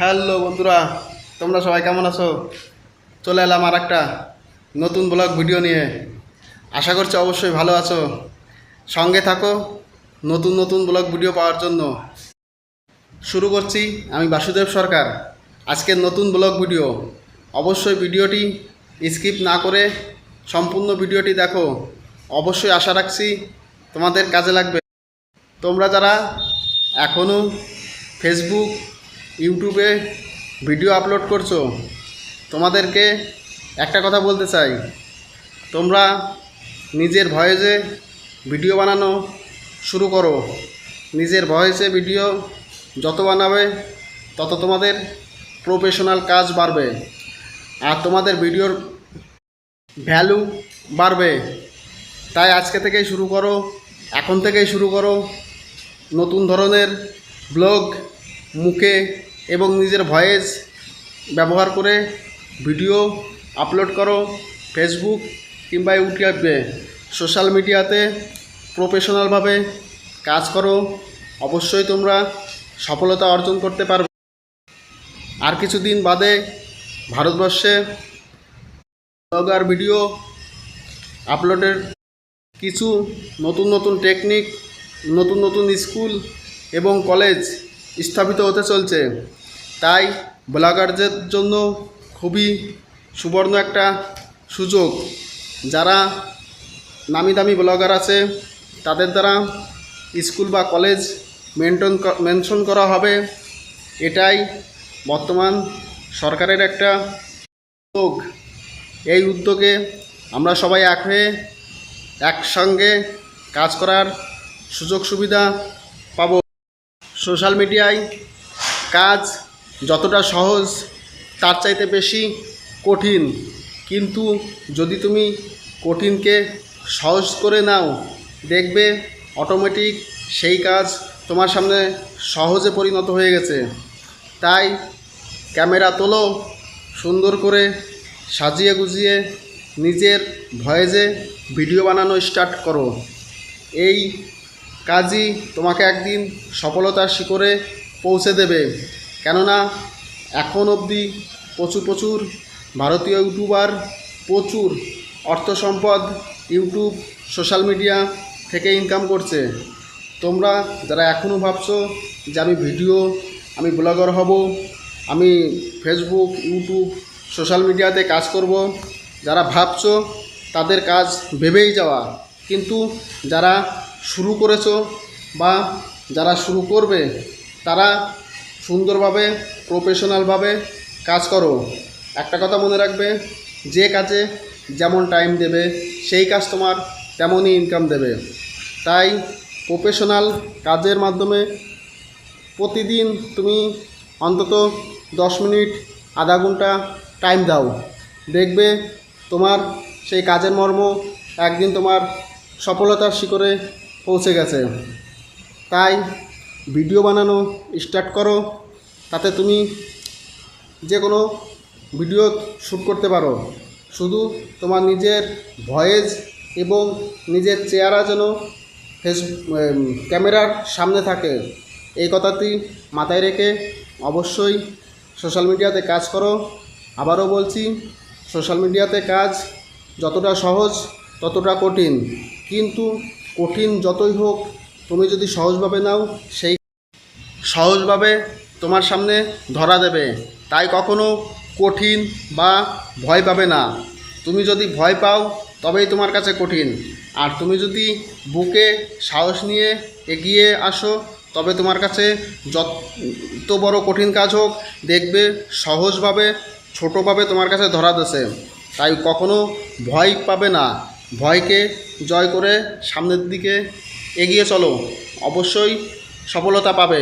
Hello বন্ধুরা, তোমরা সবাই কেমন আছো? চলে এলাম আর একটা নতুন ব্লগ ভিডিও নিয়ে। আশা করছি অবশ্যই ভালো আছো। সঙ্গে থাকো, নতুন নতুন ব্লগ ভিডিও পাওয়ার জন্য। শুরু করছি আমি বাসুদেব সরকার, আজকের নতুন ব্লগ ভিডিও। অবশ্যই ভিডিওটি স্কিপ না করে সম্পূর্ণ ভিডিওটি দেখো। অবশ্যই আশা রাখছি তোমাদের কাজে লাগবে। তোমরা যারা এখনও ফেসবুক ইউটিউবে ভিডিও আপলোড করছ, তোমাদেরকে একটা কথা বলতে চাই। তোমরা নিজের ভয়েসে ভিডিও বানানো শুরু করো। নিজের ভয়েসে ভিডিও যত বানাবে, তত তোমাদের প্রফেশনাল কাজ বাড়বে আর তোমাদের ভিডিওর ভ্যালু বাড়বে। তাই আজকে থেকেই শুরু করো, এখন থেকেই শুরু করো। নতুন ধরনের ব্লগ, মুখে এবং নিজের ভয়েস ব্যবহার করে ভিডিও আপলোড করো ফেসবুক কিংবা ইউটিউবে সোশ্যাল মিডিয়াতে প্রফেশনালভাবে কাজ করো। অবশ্যই তোমরা সফলতা অর্জন করতে পারবে। আর কিছুদিন বাদে ভারতবর্ষে ব্লগ আর ভিডিও আপলোডের কিছু নতুন নতুন টেকনিক নতুন নতুন স্কুল এবং কলেজ স্থাপিত হতে চলছে। তাই ব্লগারদের জন্য খুবই সুবর্ণ একটা সুযোগ। যারা নামি দামি ব্লগার আছে, তাদের দ্বারা স্কুল বা কলেজ মেনটেন মেনশন করা হবে। এটাই বর্তমান সরকারের একটা উদ্যোগ। এই উদ্যোগে আমরা সবাই এক হয়ে একসঙ্গে কাজ করার সুযোগ সুবিধা পাব। সোশ্যাল মিডিয়ায় কাজ যতটা সহজ, তার চাইতে বেশি কঠিন। কিন্তু যদি তুমি কঠিনকে সহজ করে নাও, দেখবে অটোমেটিক সেই কাজ তোমার সামনে সহজে পরিণত হয়ে গেছে। তাই ক্যামেরা তোলো, সুন্দর করে সাজিয়ে গুজিয়ে নিজের ভয়েজে ভিডিও বানানো স্টার্ট করো। এই কাজই তোমাকে একদিন সফলতার শিখরে পৌঁছে দেবে। কেননা এখন অবধি প্রচুর প্রচুর ভারতীয় ইউটিউবার, প্রচুর অর্থ সম্পদ ইউটিউব, সোশ্যাল মিডিয়া থেকে ইনকাম করছে। তোমরা যারা এখনও ভাবছ যে আমি ভিডিও, আমি ব্লগার হব, আমি ফেসবুক ইউটিউব, সোশ্যাল মিডিয়াতে কাজ করব, যারা ভাবছ তাদের কাজ ভেবেই যাওয়া। কিন্তু যারা শুরু করেছ বা যারা শুরু করবে, তারা সুন্দরভাবে প্রফেশনালভাবে কাজ করো। একটা কথা মনে রাখবে, যে কাজে যেমন টাইম দেবে, সেই কাজ তোমার তেমনই ইনকাম দেবে। তাই প্রফেশনাল কাজের মাধ্যমে প্রতিদিন তুমি অন্তত দশ মিনিট, আধা ঘণ্টা টাইম দাও। দেখবে তোমার সেই কাজের মর্ম একদিন তোমার সফলতার শিখরে পৌঁছে গেছে। তাই ভিডিও বানানো স্টার্ট করো। তাতে তুমি যে কোনো ভিডিও শ্যুট করতে পারো। শুধু তোমার নিজের ভয়েস এবং নিজের চেহারা যেন ফেস ক্যামেরার সামনে থাকে। এই কথাটি মাথায় রেখে অবশ্যই সোশ্যাল মিডিয়াতে কাজ করো। আবারও বলছি, সোশ্যাল মিডিয়াতে কাজ যতটা সহজ ততটা কঠিন। কিন্তু কঠিন যতই হোক তুমি যদি সহজভাবে নাও, সেই সহজভাবে তোমার সামনে ধরা দেবে। তাই কখনো কঠিন বা ভয় পাবে না। তুমি যদি ভয় পাও, তবেই তোমার কাছে কঠিন। আর তুমি যদি বুকে সাহস নিয়ে এগিয়ে আসো, তবে তোমার কাছে যত বড় কঠিন কাজ হোক, দেখবে সহজভাবে, ছোটোভাবে তোমার কাছে ধরা দেছে তাই কখনো ভয় পাবে না। ভয়কে জয় করে সামনের দিকে এগিয়ে চলো। অবশ্যই সফলতা পাবে।